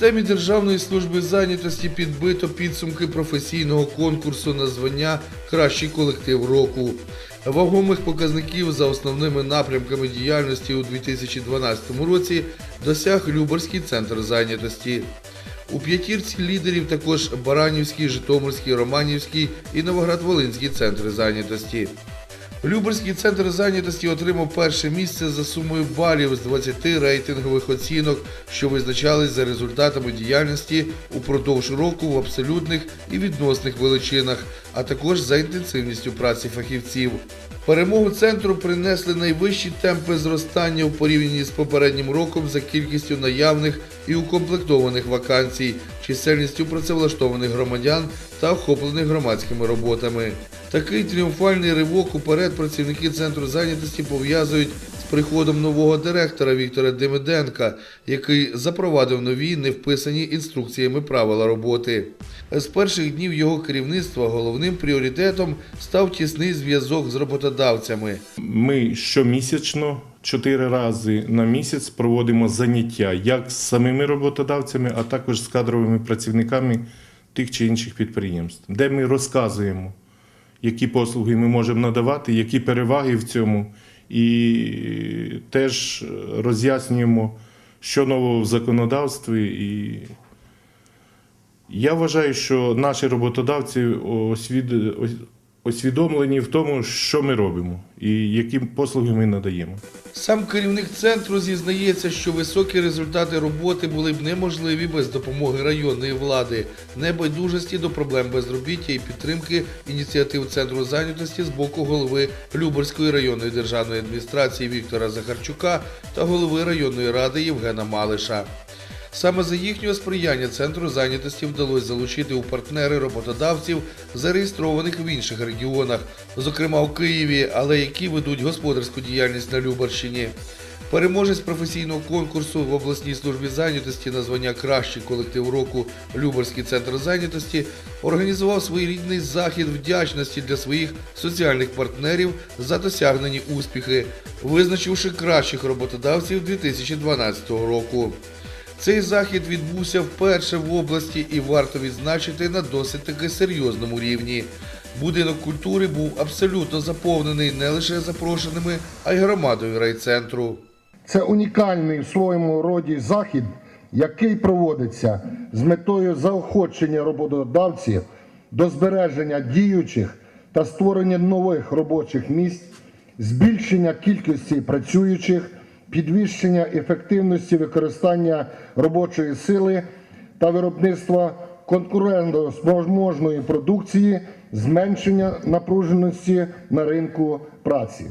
Системі Державної служби зайнятості підбито підсумки професійного конкурсу на звання Кращий колектив року. Вагомих показників за основними напрямками діяльності у 2012 році досяг Любарський центр зайнятості. У п'ятірці лідерів також Баранівський, Житомирський, Романівський і Новоград-Волинський центри зайнятості. Люберський центр зайнятості отримав перше місце за сумою балів з 20 рейтингових оцінок, що визначались за результатами діяльності упродовж року в абсолютних і відносних величинах, а також за інтенсивністю праці фахівців. Перемогу центру принесли найвищі темпи зростання у порівнянні з попереднім роком за кількістю наявних і укомплектованих вакансій, чисельністю працевлаштованих громадян та охоплених громадськими роботами. Такий тріумфальний ривок уперед працівники центру зайнятості пов'язують приходом нового директора Віктора Демиденка, який запровадив нові невписані інструкціями правила роботи. З перших днів його керівництва головним пріоритетом став тісний зв'язок з роботодавцями. Ми щомісячно, чотири рази на місяць проводимо заняття як з самими роботодавцями, а також з кадровими працівниками тих чи інших підприємств, де ми розказуємо, які послуги ми можемо надавати, які переваги в цьому, і теж роз'яснюємо, що нового в законодавстві. І я вважаю, що наші роботодавці освід- освідомлені в тому, що ми робимо і які послуги ми надаємо. Сам керівник центру зізнається, що високі результати роботи були б неможливі без допомоги районної влади, небайдужості до проблем безробіття і підтримки ініціатив центру зайнятості з боку голови Люберської районної державної адміністрації Віктора Захарчука та голови районної ради Євгена Малиша. Саме за їхнього сприяння центру зайнятості вдалося залучити у партнери роботодавців, зареєстрованих в інших регіонах, зокрема у Києві, але які ведуть господарську діяльність на Любарщині. Переможець професійного конкурсу в обласній службі зайнятості на звання Кращий колектив року Любарський центр зайнятості організував своєрідний захід вдячності для своїх соціальних партнерів за досягнені успіхи, визначивши кращих роботодавців 2012 року. Цей захід відбувся вперше в області і варто відзначити на досить таки серйозному рівні. Будинок культури був абсолютно заповнений не лише запрошеними, а й громадою райцентру. Це унікальний в своєму роді захід, який проводиться з метою заохочення роботодавців до збереження діючих та створення нових робочих місць, збільшення кількості працюючих, підвищення ефективності використання робочої сили та виробництва конкурентоспроможної продукції, зменшення напруженості на ринку праці.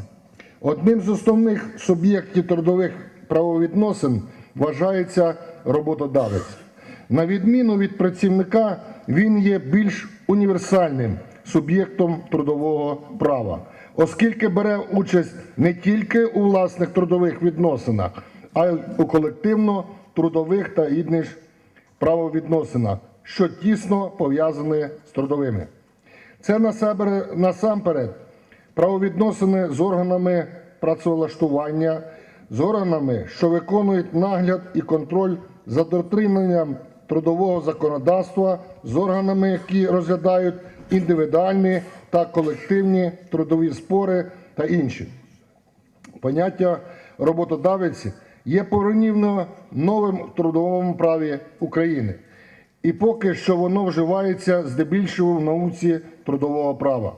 Одним з основних суб'єктів трудових правовідносин вважається роботодавець. На відміну від працівника, він є більш універсальним суб'єктом трудового права, оскільки бере участь не тільки у власних трудових відносинах, а й у колективно-трудових та інших правовідносинах, що тісно пов'язані з трудовими. Це насамперед правовідносини з органами працевлаштування, з органами, що виконують нагляд і контроль за дотриманням трудового законодавства, з органами, які розглядають індивідуальні та колективні трудові спори та інші. Поняття роботодавець є порівняно новим в трудовому праві України. І поки що воно вживається здебільшого в науці трудового права.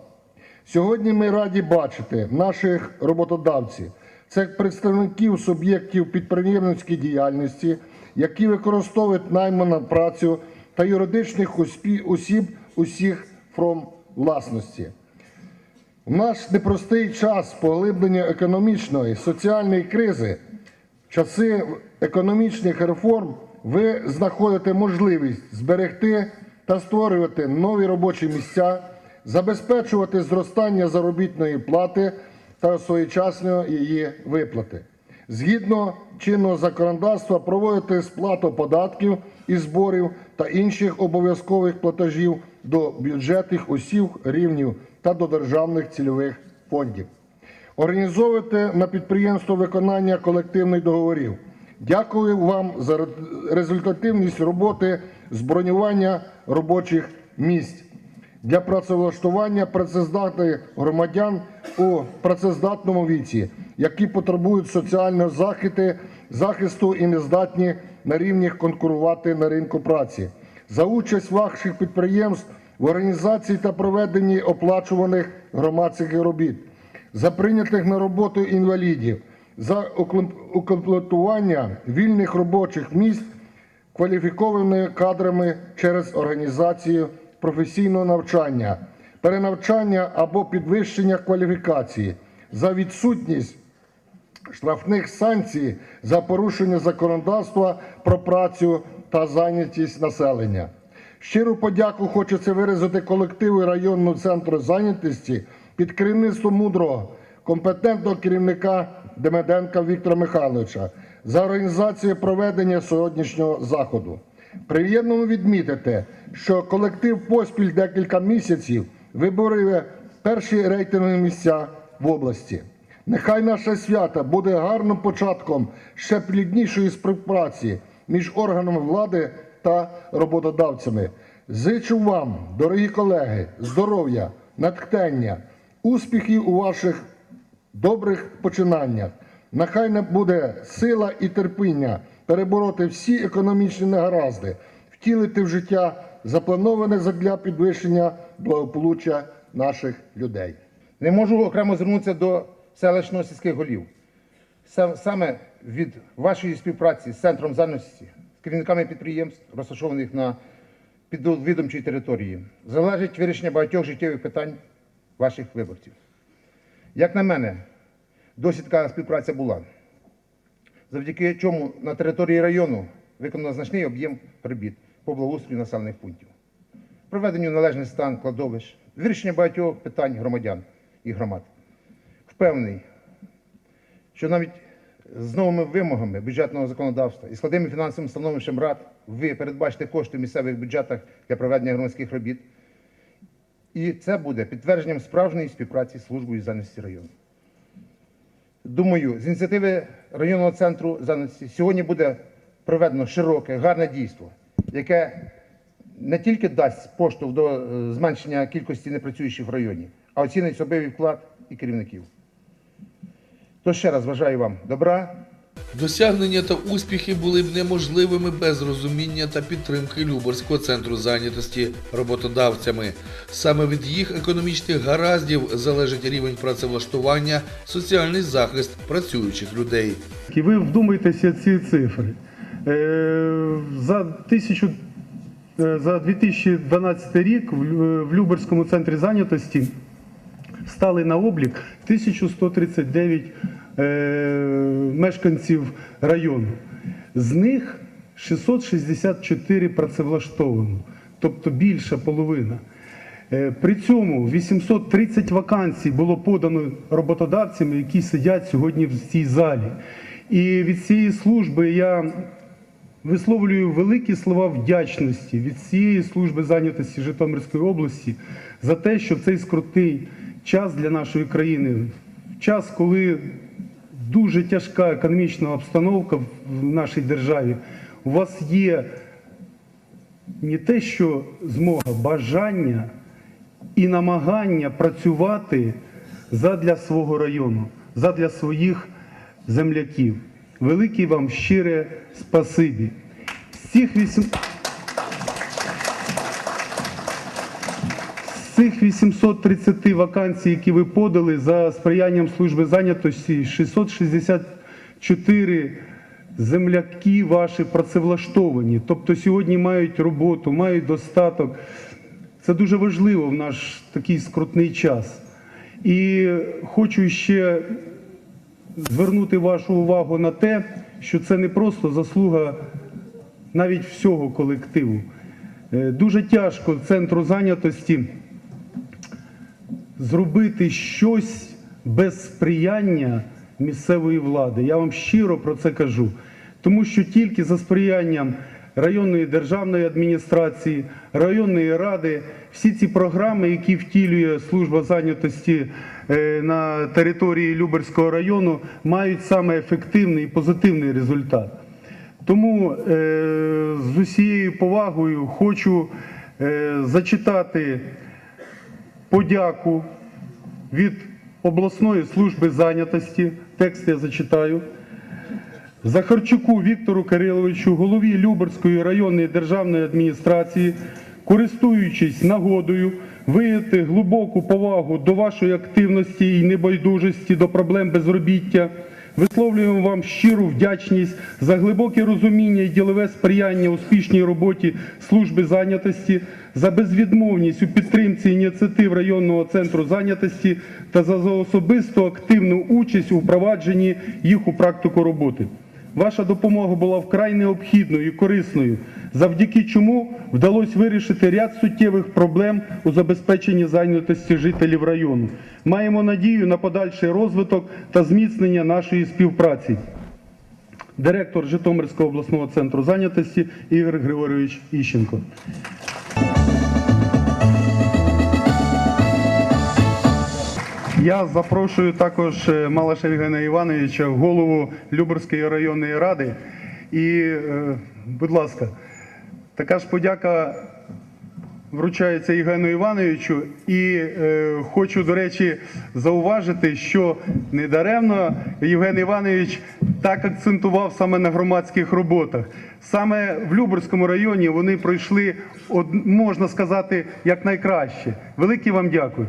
Сьогодні ми раді бачити наших роботодавців, це представників суб'єктів підприємницької діяльності, які використовують найману працю та юридичних осіб усіх форм власності. В наш непростий час поглиблення економічної соціальної кризи, часи економічних реформ, ви знаходите можливість зберегти та створювати нові робочі місця, забезпечувати зростання заробітної плати та своєчасної її виплати. Згідно чинного законодавства, проводити сплату податків і зборів та інших обов'язкових платежів до бюджетних осіб рівнів та до державних цільових фондів. Організовувати на підприємство виконання колективних договорів, Дякую вам за результативність роботи з бронювання робочих місць для працевлаштування працездатних громадян у працездатному віці, які потребують соціального захисту, захисту і не здатні на рівні конкурувати на ринку праці. За участь ваших підприємств в організації та проведенні оплачуваних громадських робіт, за прийнятих на роботу інвалідів, за укомплектування вільних робочих місць кваліфікованими кадрами через організацію професійного навчання, перенавчання або підвищення кваліфікації, за відсутність штрафних санкцій за порушення законодавства про працю та зайнятість населення. Щиру подяку хочеться виразити колективу районного центру зайнятості під керівництвом мудрого, компетентного керівника Демеденка Віктора Михайловича за організацію проведення сьогоднішнього заходу. Приємно відмітити, що колектив поспіль декілька місяців виборює перші рейтингові місця в області. Нехай наше свято буде гарним початком ще пліднішої співпраці між органами влади та роботодавцями. Зичу вам, дорогі колеги, здоров'я, натхнення, успіхів у ваших добрих починаннях. Нехай не буде сила і терпіння перебороти всі економічні негаразди, втілити в життя заплановане задля підвищення благополуччя наших людей. Не можу окремо звернутися до селищного сільських голів. Сам- Саме від вашої співпраці з центром зайнятості, з керівниками підприємств, розташованих на підвідомчій території, залежить вирішення багатьох життєвих питань ваших виборців. Як на мене, досі така співпраця була, завдяки чому на території району виконано значний об'єм робіт по благоустрою населених пунктів, проведенню належний стан кладовищ, вирішення багатьох питань громадян і громад. Впевнений, що навіть з новими вимогами бюджетного законодавства і складним фінансовим становищем рад ви передбачите кошти в місцевих бюджетах для проведення громадських робіт. І це буде підтвердженням справжньої співпраці з службою зайнятості району. Думаю, з ініціативи районного центру зайнятості сьогодні буде проведено широке, гарне дійство, яке не тільки дасть поштовх до е, зменшення кількості непрацюючих в районі, а оцінить особливий вклад і керівників. Тож ще раз бажаю вам добра, Досягнення та успіхи були б неможливими без розуміння та підтримки Люборського центру зайнятості роботодавцями. Саме від їх економічних гараздів залежить рівень працевлаштування, соціальний захист працюючих людей. І ви вдумайтеся ці цифри. Е, За, тисячу, е, за 2012 рік в в Люберському центрі зайнятості стали на облік 1139 е, мешканців району. З них 664 працевлаштовано, тобто більша половина. Е, При цьому 830 вакансій було подано роботодавцями, які сидять сьогодні в цій залі. І від цієї служби я висловлюю великі слова вдячності від цієї служби зайнятості Житомирської області за те, що в цей скрутний час для нашої країни, час, коли дуже тяжка економічна обстановка в нашій державі, у вас є не те, що змога, бажання і намагання працювати задля свого району, задля своїх земляків. Велике вам щире спасибі. Всіх 18... цих 830 вакансій, які ви подали за сприянням служби зайнятості, 664 земляки ваші працевлаштовані. Тобто сьогодні мають роботу, мають достаток. Це дуже важливо в наш такий скрутний час. І хочу ще звернути вашу увагу на те, що це не просто заслуга навіть всього колективу. Е, Дуже тяжко центру зайнятості зробити щось без сприяння місцевої влади. Я вам щиро про це кажу. Тому що тільки за сприянням районної державної адміністрації, районної ради, всі ці програми, які втілює служба зайнятості е, на території Люберського району, мають саме ефективний і позитивний результат. Тому е, з усією повагою хочу е, зачитати подяку від обласної служби зайнятості. Текст я зачитаю. Захарчуку Віктору Кириловичу, голові Люберської районної державної адміністрації, користуючись нагодою, виявити глибоку повагу до вашої активності і небайдужості до проблем безробіття. Висловлюємо вам щиру вдячність за глибоке розуміння і ділове сприяння успішній роботі служби зайнятості, за безвідмовність у підтримці ініціатив районного центру зайнятості та за, особисту активну участь у впровадженні їх у практику роботи. Ваша допомога була вкрай необхідною і корисною, завдяки чому вдалося вирішити ряд суттєвих проблем у забезпеченні зайнятості жителів району. Маємо надію на подальший розвиток та зміцнення нашої співпраці. Директор Житомирського обласного центру зайнятості Ігор Григорович Іщенко. Я запрошую також е, Малаша Євгена Івановича, голову Люберської районної ради. І, е, будь ласка, така ж подяка вручається Євгену Івановичу. І е, хочу, до речі, зауважити, що недаремно Євген Іванович так акцентував саме на громадських роботах. Саме в Люберському районі вони пройшли, можна сказати, як найкраще. Велике вам дякую.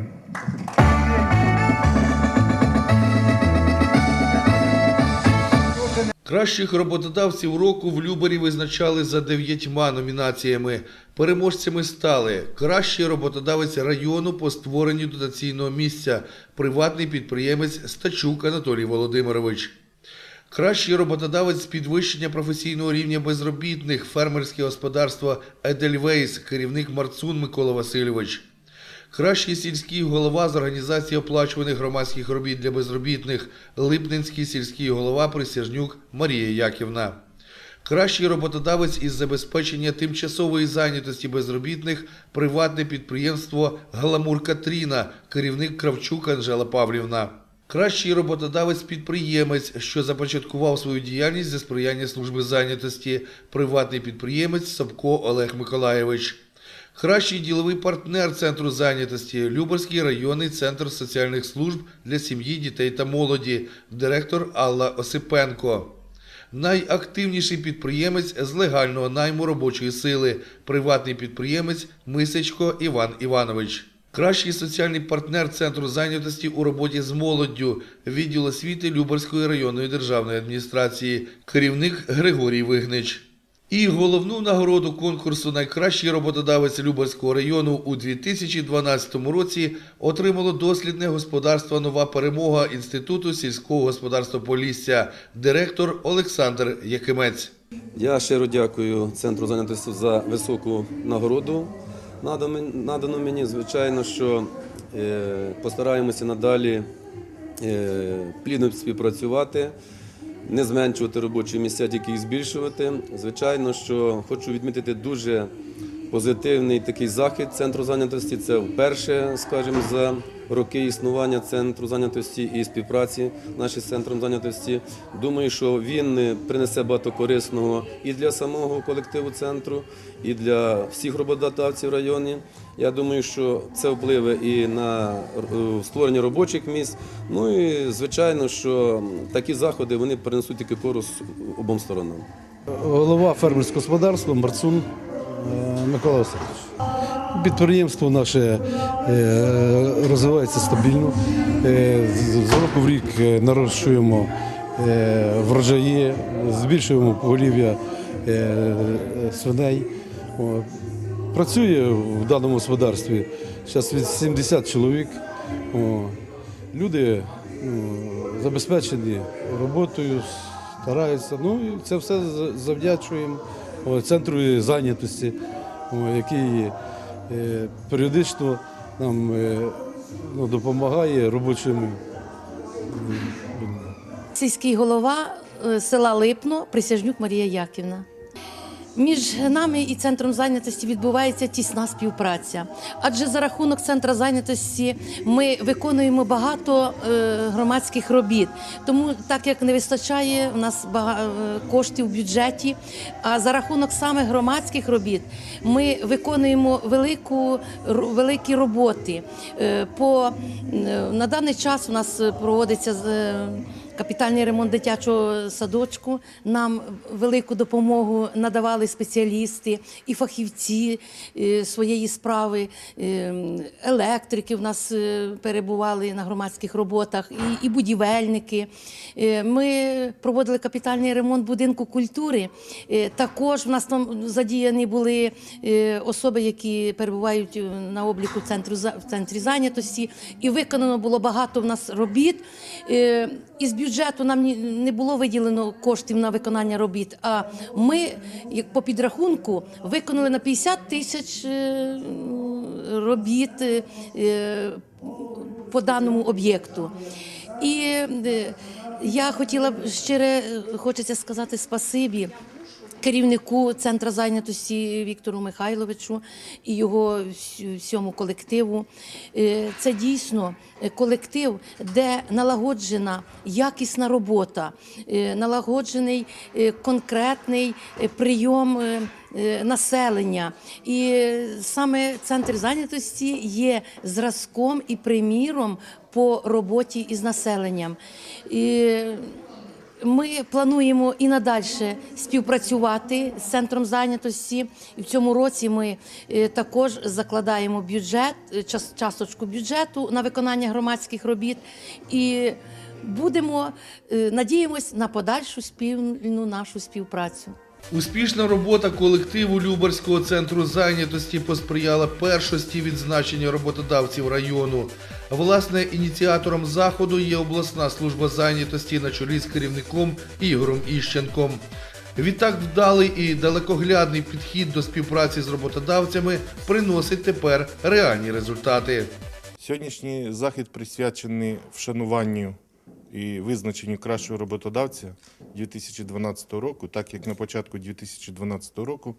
Кращих роботодавців року в Любері визначали за дев'ятьма номінаціями. Переможцями стали кращий роботодавець району по створенню дотаційного місця, приватний підприємець Стачук Анатолій Володимирович. Кращий роботодавець з підвищення професійного рівня безробітних, фермерське господарство Едельвейс, керівник Марцун Микола Васильович. Кращий сільський голова з організації оплачуваних громадських робіт для безробітних Липненський сільський голова Присяжнюк Марія Яківна. Кращий роботодавець із забезпечення тимчасової зайнятості безробітних приватне підприємство Галамур Катріна, керівник Кравчук Анжела Павлівна. Кращий роботодавець-підприємець, що започаткував свою діяльність за сприяння служби зайнятості, приватний підприємець Собко Олег Миколаєвич. Кращий діловий партнер центру зайнятості Люберський районний центр соціальних служб для сім'ї, дітей та молоді, директор Алла Осипенко. Найактивніший підприємець з легального найму робочої сили, приватний підприємець Мисечко Іван Іванович. Кращий соціальний партнер центру зайнятості у роботі з молоддю, відділ освіти Люберської районної державної адміністрації, керівник Григорій Вигнич. І головну нагороду конкурсу Найкращий роботодавець Люберського району у 2012 році отримало дослідне господарство Нова перемога Інституту сільського господарства Полісся, директор Олександр Якимець. Я щиро дякую центру зайнятості за високу нагороду, надану мені. Звичайно, що е, постараємося надалі е, плідно співпрацювати, не зменшувати робочі місця, тільки їх збільшувати. Звичайно, що хочу відмітити дуже позитивний такий захід центру зайнятості. Це вперше, скажімо, за роки існування центру зайнятості і співпраці наші з центром зайнятості. Думаю, що він е, принесе багато корисного і для самого колективу центру, і для всіх роботодавців в районі. Я думаю, що це впливе і на е, створення робочих місць. Ну і звичайно, що такі заходи вони принесуть тільки користь обом сторонам. голова фермерського господарства Марцун Микола Васильович. Підприємство наше е, розвивається стабільно. Е, з- року в рік е, нарощуємо е, врожаї, збільшуємо поголів'я е, свиней. Працює в даному господарстві зараз від 70 чоловік. Люди ну, забезпечені роботою, стараються. Ну це все завдячуємо центру зайнятості, який е, періодично нам е, ну, допомагає робочим. Сільський голова е, села Липно, Присяжнюк Марія Яківна. Між нами і центром зайнятості відбувається тісна співпраця, адже за рахунок центру зайнятості ми виконуємо багато е, громадських робіт. Тому, так як не вистачає в нас е, коштів в бюджеті, а за рахунок саме громадських робіт ми виконуємо велику великі роботи. Е, По на даний час у нас проводиться Капітальний ремонт дитячого садочку нам велику допомогу надавали спеціалісти і фахівці е, своєї справи. Е, Електрики в нас е, перебували на громадських роботах, і, будівельники. Ми проводили капітальний ремонт будинку культури. Також в нас там задіяні були особи, які перебувають на обліку центру в центрі зайнятості, і виконано було багато в нас робіт. Із бюджету нам не було виділено коштів на виконання робіт. А ми, як по підрахунку, виконали на 50 тисяч е, робіт е, по даному об'єкту. І е, я хотіла б щире хочеться сказати спасибі керівнику центру зайнятості Віктору Михайловичу і його всьому колективу. Е, Це дійсно колектив, де налагоджена якісна робота, е, налагоджений е, конкретний прийом. Населення, і саме центр зайнятості є зразком і приміром по роботі із населенням. І ми плануємо і надалі співпрацювати з центром зайнятості. І в цьому році ми е, також закладаємо бюджет, е, час- часточку бюджету на виконання громадських робіт. І будемо е, надіємось на подальшу спільну нашу співпрацю. Успішна робота колективу Любарського центру зайнятості посприяла першості відзначення роботодавців району. Власне, ініціатором заходу є обласна служба зайнятості на чолі з керівником Ігорем Іщенком. Відтак вдалий і далекоглядний підхід до співпраці з роботодавцями приносить тепер реальні результати. Сьогоднішній захід присвячений вшануванню і визначенню кращого роботодавця 2012 року, так як на початку 2012 року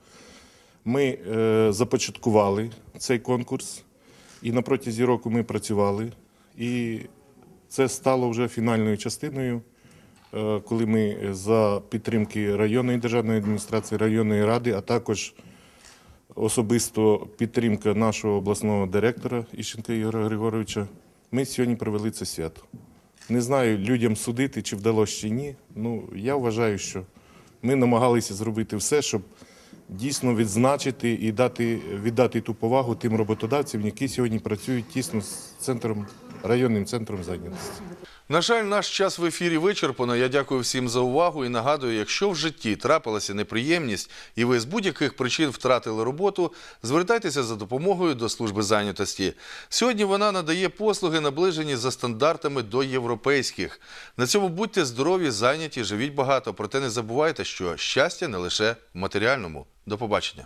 ми е, започаткували цей конкурс, і на протязі року ми працювали. І це стало вже фінальною частиною, е, коли ми за підтримки районної державної адміністрації, районної ради, а також особисто підтримка нашого обласного директора Іщенка Ігоря Григоровича, ми сьогодні провели це свято. Не знаю, людям судити, чи вдалося чи ні. Ну, я вважаю, що ми намагалися зробити все, щоб дійсно відзначити і дати, віддати ту повагу тим роботодавцям, які сьогодні працюють тісно з центром, районним центром зайнятості. На жаль, наш час в ефірі вичерпано. Я дякую всім за увагу і нагадую, якщо в житті трапилася неприємність і ви з будь-яких причин втратили роботу, звертайтеся за допомогою до служби зайнятості. Сьогодні вона надає послуги, наближені за стандартами до європейських. На цьому будьте здорові, зайняті, живіть багато. Проте не забувайте, що щастя не лише матеріальному. До побачення.